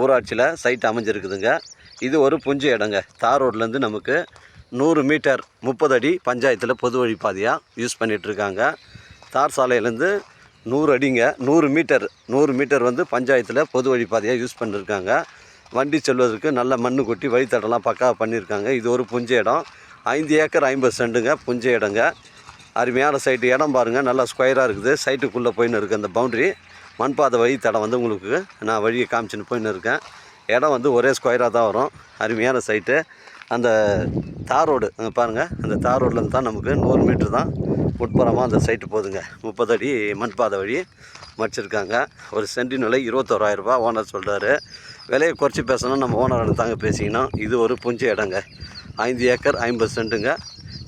ஊராட்சியில் சைட் அமைஞ்சிருக்குதுங்க. இது ஒரு புஞ்ச இடங்க. தார் ரோட்லேருந்து நமக்கு நூறு மீட்டர் முப்பது அடி பஞ்சாயத்தில் பொது வழி பாதையாக யூஸ் பண்ணிகிட்ருக்காங்க தார் சாலையிலேருந்து நூறு அடிங்க நூறு மீட்டர் நூறு மீட்டர் வந்து பஞ்சாயத்தில் பொது வழி பாதையாக யூஸ் பண்ணியிருக்காங்க வண்டி செல்வதற்கு நல்ல மண்ணு கொட்டி வழித்தடலாம் பக்காவாக பண்ணியிருக்காங்க இது ஒரு புஞ்ச இடம். ஐந்து ஏக்கர் ஐம்பது செண்டுங்க புஞ்ச இடங்க. அருமையான சைட்டு இடம் பாருங்கள் நல்லா ஸ்கொயராக இருக்குது. சைட்டுக்குள்ளே போயின்னு இருக்குது அந்த பவுண்ட்ரி மண்பாதை வழி தடம் வந்து உங்களுக்கு நான் வழியை காமிச்சின்னு போயின்னு இருக்கேன். இடம் வந்து ஒரே ஸ்கொயராக தான் வரும். அருமையான சைட்டு அந்த தார் ரோடு அங்கே பாருங்கள் அந்த தார் ரோட்லேருந்து தான் நமக்கு நூறு மீட்ரு தான் உட்புறமாக அந்த சைட்டு போதுங்க முப்பது அடி மண்பாதை வழி மடிச்சிருக்காங்க. ஒரு சென்டின் விலை இருபத்தோராயிரரூபா ஓனர் சொல்கிறாரு விலையை குறைச்சி பேசணும் நம்ம ஓனர் தாங்க பேசிக்கணும். இது ஒரு புஞ்ச இடங்க. ஐந்து ஏக்கர் ஐம்பது சென்ட்டுங்க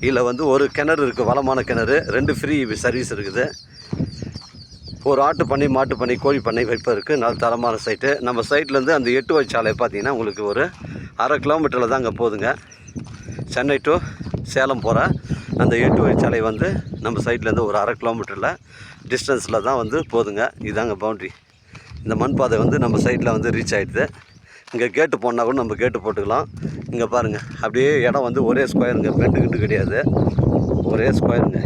இதில் வந்து ஒரு கிணறு இருக்குது வளமான கிணறு. ரெண்டு ஃப்ரீ சர்வீஸ் இருக்குது. ஒரு ஆட்டு பண்ணை மாட்டு பண்ணை கோழி பண்ணை வைப்பதற்கு நல்ல தரமான சைட்டு நம்ம சைட்லேருந்து அந்த எட்டு வழி சாலை பார்த்தீங்கன்னா உங்களுக்கு ஒரு அரை கிலோமீட்டரில் தான் அங்கே போகுதுங்க சென்னை டு சேலம் போகிற அந்த எட்டு வழி சாலை வந்து நம்ம சைட்லேருந்து ஒரு அரை கிலோமீட்டரில் டிஸ்டன்ஸில் தான் வந்து போதுங்க. இதாங்க பவுண்ட்ரி இந்த மண் பாதை வந்து நம்ம சைட்டில் வந்து ரீச் ஆகிடுது இங்கே கேட்டு போனால் கூட நம்ம கேட்டு போட்டுக்கலாம். இங்கே பாருங்கள் அப்படியே இடம் வந்து ஒரே ஸ்கொயருங்க பெண்டு கிண்டு கிடையாது. ஒரே ஸ்கொயருங்க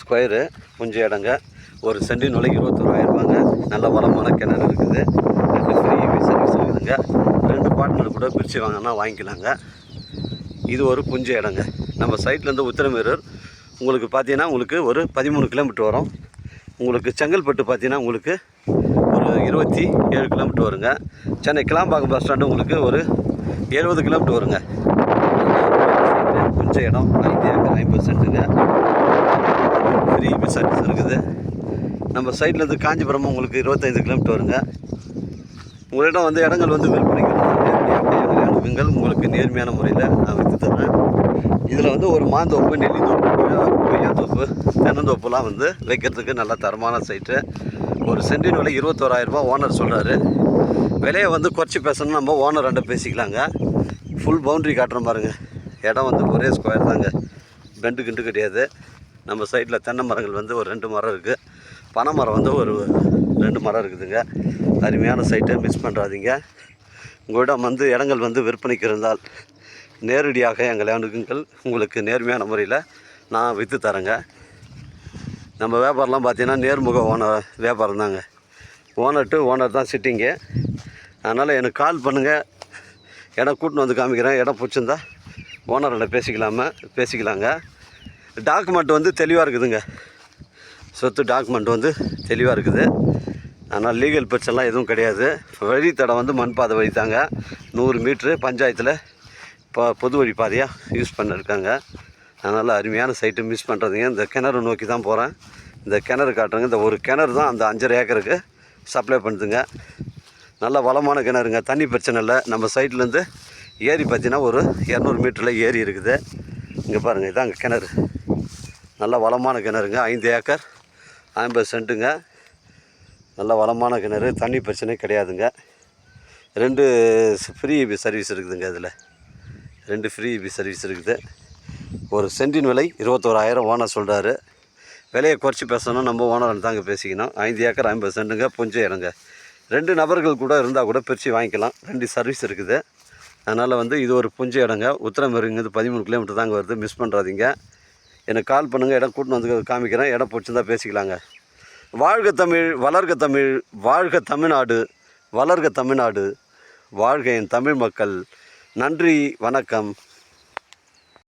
ஸ்கொயரு கொஞ்சம் இடங்க ஒரு சென்டி நுழைக்கு இருபத்தோராயிரரூபாங்க நல்ல வளமான கிணறு இருக்குது. ரெண்டு ஃப்ரீ சர்வீஸ் இருக்குதுங்க. ரெண்டு பார்ட்னர் கூட பிரித்து வாங்கினா வாங்கிக்கலாங்க. இது ஒரு புஞ்ச இடங்க நம்ம சைட்லேருந்து உத்திரமேரூர் உங்களுக்கு பார்த்தீங்கன்னா உங்களுக்கு ஒரு பதிமூணு கிலோமீட்டர் வரும். உங்களுக்கு செங்கல்பட்டு பார்த்தீங்கன்னா உங்களுக்கு ஒரு இருபத்தி ஏழு கிலோமீட்டர் வருங்க. சென்னை கிளாம்பாக்கம் பஸ் ஸ்டாண்டு உங்களுக்கு ஒரு எழுபது கிலோமீட்டர் வருங்க. புஞ்ச இடம் ஐந்து ஏக்கர் ஐம்பது சென்ட்டுங்க. ஃப்ரீ சர்வீஸ் இருக்குது. நம்ம சைட்லேருந்து காஞ்சிபுரம் உங்களுக்கு இருபத்தைந்து கிலோமீட்டர் வருங்க. உங்களிடம் வந்து இடங்கள் வந்து விற்பனைக்கு அனுப்புங்கள் உங்களுக்கு நேர்மையான முறையில் நான் விற்று தர்றேன் இதில் வந்து ஒரு மாந்தோப்பு நெல்லித்தோப்பு கொய்யாத்தோப்பு தென்னந்தோப்புலாம் வந்து வைக்கிறதுக்கு நல்ல தரமான சைட்டு ஒரு சென்டின் விலை இருபத்தோராயிரரூபா ஓனர் சொல்கிறாரு விலையை வந்து குறைச்சி பேசணும் நம்ம ஓனர் ரெண்டு பேசிக்கலாங்க. ஃபுல் பவுண்ட்ரி காட்டுறோம் பாருங்க. இடம் வந்து ஒரே ஸ்கொயர் தாங்க. பெண்டு கிண்டு கிடையாது. நம்ம சைடில் தென்னை மரங்கள் வந்து ஒரு ரெண்டு மரம் இருக்குது பனை மரம் வந்து ஒரு ரெண்டு மரம் இருக்குதுங்க. அருமையான சைட்டை மிஸ் பண்ணுறாதீங்க உங்களிடம் வந்து இடங்கள் வந்து விற்பனைக்கு இருந்தால் நேரடியாக எங்களை அணுகுங்கள். உங்களுக்கு நேர்மையான முறையில் நான் விற்று தரேங்க. நம்ம வியாபாரம்லாம் பார்த்தீங்கன்னா நேர்முக ஓனர் வியாபாரம் தாங்க. ஓனர் டு ஓனர் தான் சிட்டிங்கு அதனால் எனக்கு கால் பண்ணுங்கள் இடம் கூட்டின்னு வந்து காமிக்கிறேன். இடம் பிடிச்சிருந்தா ஓனரோட பேசிக்கலாமா பேசிக்கலாங்க. டாக்குமெண்ட் வந்து தெளிவாக இருக்குதுங்க. சொத்து டாக்குமெண்ட் வந்து தெளிவாக இருக்குது. ஆனால் லீகல் பிரச்சனைலாம் எதுவும் கிடையாது. வழித்தடம் வந்து மண் பாதை வழி தாங்க. நூறு மீட்ரு பஞ்சாயத்தில் இப்போ பொது வழி பாதையாக யூஸ் பண்ணியிருக்காங்க அதனால் அருமையான சைட்டு மிஸ் பண்ணுறதுங்க இந்த கிணறு நோக்கி தான் போகிறேன் இந்த கிணறு காட்டுறேங்க. இந்த ஒரு கிணறு தான் அந்த அஞ்சரை ஏக்கருக்கு சப்ளை பண்ணுதுங்க. நல்ல வளமான கிணறுங்க. தண்ணி பிரச்சனை இல்லை. நம்ம சைட்லேருந்து ஏரி பார்த்தீங்கன்னா ஒரு இரநூறு மீட்டரில் ஏரி இருக்குது. இங்கே பாருங்கள் இதாங்க கிணறு. நல்ல வளமான கிணறுங்க. ஐந்து ஏக்கர் ஐம்பது சென்ட்டுங்க. நல்ல வளமான கிணறு தண்ணி பிரச்சனை கிடையாதுங்க. ரெண்டு ஃப்ரீ சர்வீஸ் இருக்குதுங்க இதில். ரெண்டு ஃப்ரீ சர்வீஸ் இருக்குது. ஒரு சென்டின் விலை இருபத்தோராயிரம் ஓனர் சொல்கிறாரு விலையை குறைச்சி பேசணும். நம்ம ஓனர் தாங்க பேசிக்கணும். ஐந்து ஏக்கர் ஐம்பது சென்ட்டுங்க. புஞ்ச இடங்க. ரெண்டு நபர்கள் கூட இருந்தால் கூட பிரித்து வாங்கிக்கலாம். ரெண்டு சர்வீஸ் இருக்குது. அதனால் வந்து இது ஒரு புஞ்ச இடங்க. உத்தரமேருங்கிறது பதிமூணு கிலோமீட்டர் தாங்க வருது. மிஸ் பண்ணுறாதீங்க எனக்கு கால் பண்ணுங்கள் இடம் கூட்டின்னு வந்து காமிக்கிறேன் இடம் பிடிச்சிருந்தா பேசிக்கலாங்க. வாழ்க தமிழ் வளர்க தமிழ் வாழ்க தமிழ்நாடு வளர்க தமிழ்நாடு வாழ்க என் தமிழ் மக்கள். நன்றி வணக்கம்.